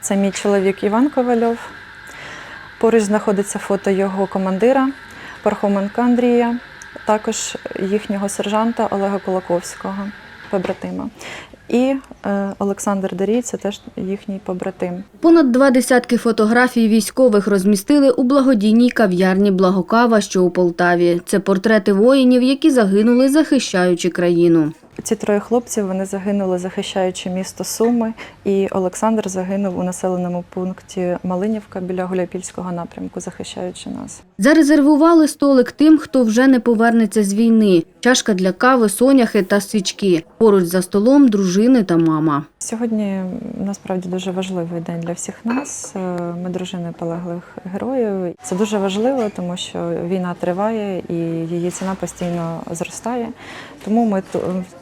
Це мій чоловік Іван Ковальов. Поруч знаходиться фото його командира Пархоменка Андрія, також їхнього сержанта Олега Кулаковського, побратима. І е, Олександр Дарій, це теж їхній побратим. Понад два десятки фотографій військових розмістили у благодійній кав'ярні Благокава, що у Полтаві. Це портрети воїнів, які загинули, захищаючи країну. Ці троє хлопців вони загинули, захищаючи місто Суми, і Олександр загинув у населеному пункті Малинівка біля Гуляйпільського напрямку, захищаючи нас. Зарезервували столик тим, хто вже не повернеться з війни. Чашка для кави, соняхи та свічки. Поруч за столом дружини та мама. Сьогодні насправді дуже важливий день для всіх нас. Е, Ми дружини полеглих героїв. Це дуже важливо, тому що війна триває і її ціна постійно зростає. Тому ми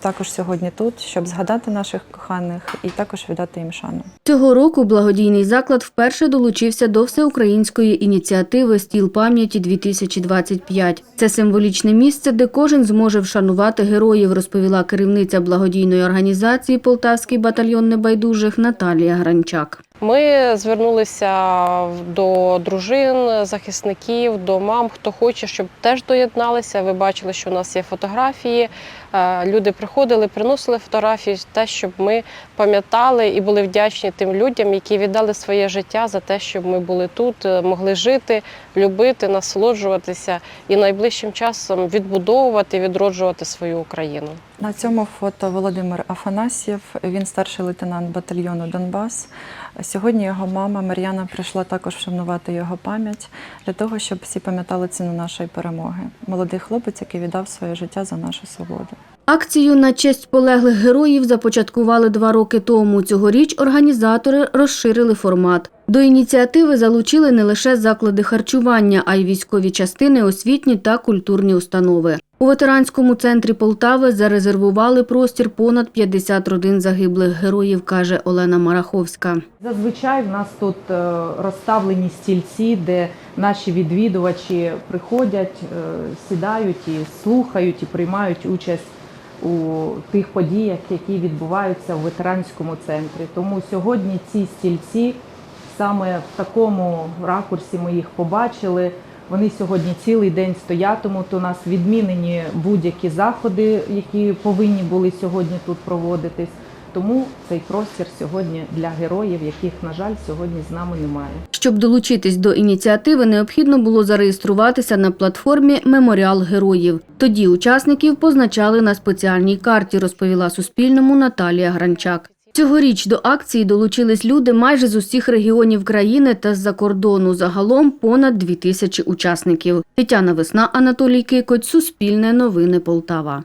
також сьогодні тут, щоб згадати наших коханих і також віддати їм шану. Цього року благодійний заклад вперше долучився до всеукраїнської ініціативи Стіл пам'яті 2025 Це символічне місце, де кожен зможе вшанувати героїв, розповіла керівниця благодійної організації Полтавський батальйон небайдужих Наталія Гранчак. Ми звернулися до дружин, захисників, до мам, хто хоче, щоб теж доєдналися. Ви бачили, що у нас є фотографії. Е, Люди приходили, приносили фотографії, те, щоб ми пам'ятали і були вдячні тим людям, які віддали своє життя за те, щоб ми були тут, е, могли жити, любити, насолоджуватися і найближчим часом відбудовувати, відроджувати свою Україну. На цьому фото Володимир Афанасьєв. Він старший лейтенант батальйону Донбас. Сьогодні його мама Мар'яна прийшла також вшанувати його пам'ять для того, щоб всі пам'ятали ціну нашої перемоги. Молодий хлопець, який віддав своє життя за нашу свободу. Акцію на честь полеглих героїв започаткували два роки тому. Цьогоріч організатори розширили формат. До ініціативи залучили не лише заклади харчування, а й військові частини, освітні та культурні установи. У ветеранському центрі Полтави зарезервували простір понад 50 родин загиблих героїв, каже Олена Мараховська. Зазвичай в нас тут е, розставлені стільці, де наші відвідувачі приходять, е, сідають і слухають і приймають участь у тих подіях, які відбуваються в ветеранському центрі. Тому сьогодні ці стільці саме в такому ракурсі ми їх побачили. Вони сьогодні цілий день стоятимуть. У нас відмінені будь-які заходи, які повинні були сьогодні тут проводитись. Тому цей простір сьогодні для героїв, яких, на жаль, сьогодні з нами немає. Щоб долучитись до ініціативи, необхідно було зареєструватися на платформі Меморіал героїв. Тоді учасників позначали на спеціальній карті, розповіла Суспільному Наталія Гранчак. Цьогоріч до акції долучились люди майже з усіх регіонів країни та з-за кордону. Загалом понад дві тисячі учасників. Тетяна Весна, Анатолій Кикоть, Суспільне новини Полтава.